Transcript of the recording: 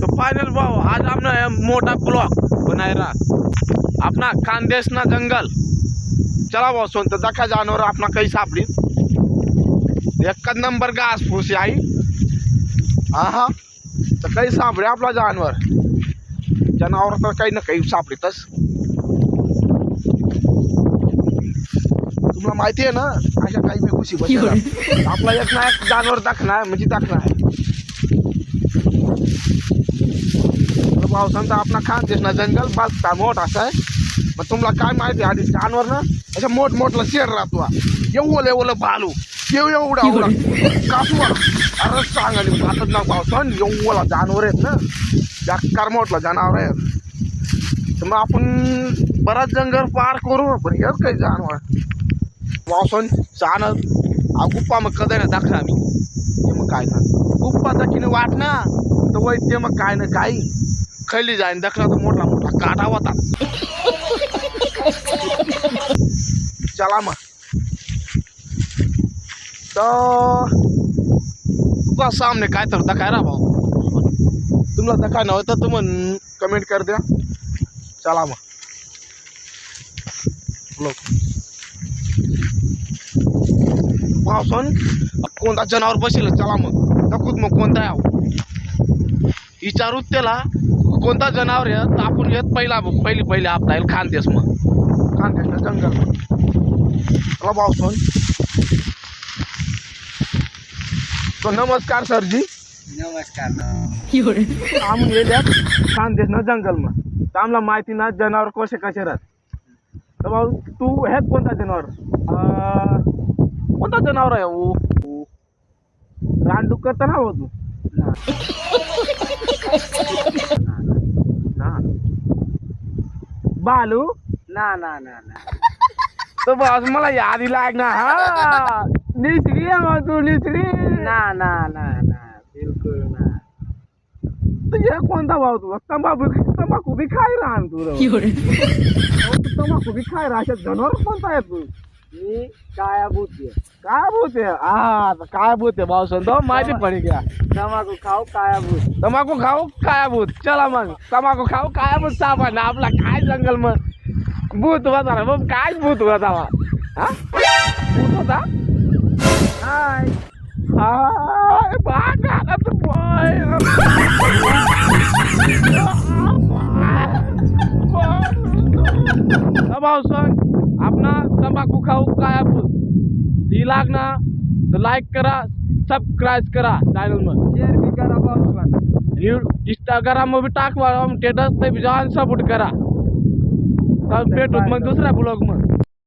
तो फाइनल भाव आज हमने ये मोटा ब्लॉक बनाए रहा अपना खानदेश ना जंगल. चला भाऊ सोन तर दखा जानवर अपना काही सापडी एक नंबर घास फूस आई हा हा तर काही सापडे आपला जानवर. जनावर तर काही ना काही सापडीतच. तुम्हाला माहिती आहे ना अशा काही बसेल आपला एक ना एक जानवर दाखणार म्हणजे दाखणार. पावसांचा आपला खानदेश ना जंगल बसता मोठ असा आहे मग तुम्हाला काय माहिती आधी जानवर ना अशा मोठ मोठला शेर राहतो एवढं एवढं भालू. एव एवढा एवढा. कासवा अरे सांगा आता ना पावसान एवढा जानवर आहेत ना. जास्त मोठला जनावर आहे तर मग आपण बराच जंगल पार करू पण हेच काही जानवर. पावसान चान. गुप्पा मग कधी ना दाखला आम्ही. ते मग काय ना गुप्पा दाखीने वाट ना. तर वैद्य मग काय ना काही खैली जाईन दखला तर मोठा मोठा काटा होता. चला मग. तर तुका सामने काय तर दखाय रा भाऊ. तुम्हाला दखाय नव्हतं तर म्हण कमेंट कर द्या. चला मग. पावसान कोणता जनावर बसेल? चला मग. दाखवत मग कोणता आहे विचारूच त्याला कोणता जनावर आहे तर आपण येत पहिला पहिली पहिले आपला येईल खानदेश मग. खानदेशला जंगल. चला पावसन तो नमस्कार सरजी. नमस्कार आम्ही गेल्यात खानदेश ना जंगल मग. तर आम्हाला माहिती ना जनावर कसे कसे राहत तर भाऊ तू हेच कोणता जनावर? कोणता जनावर आहे हो? रानडूक करता ना भाऊ तू? ना बालू? ना ना ना ना। तर बस मला यादी लाग ना हा. निसरी आहे मग तू निसरी ना ना ना ना बिलकुल ना. तुझे कोणता भाऊ तू तंबाखू तंबाखू बी खाय राहन तू. राव. अहो, तू तंबाखू बी खाय राहा जनावर कोणता आहे तू? मी काया बुद्धी काय भूत आहे हा आता काय भूत आहे भाऊ संतो माहिती पडी घ्या तंबाखू खाऊ काया बुद्ध तंबाखू खाऊ काय भूत चला मग तंबाखू खाऊ काय भूत सापड ना आपला भूत होता मग काय तू आपणा ती लागना तर लाईक करा सबस्क्राईब करा चॅनल मग शेअर बी करा पाऊस इंस्टाग्राममध्ये टाकवा स्टेटस ते जाऊन सपोर्ट करा. भेटू मग दुसऱ्या ब्लॉग मग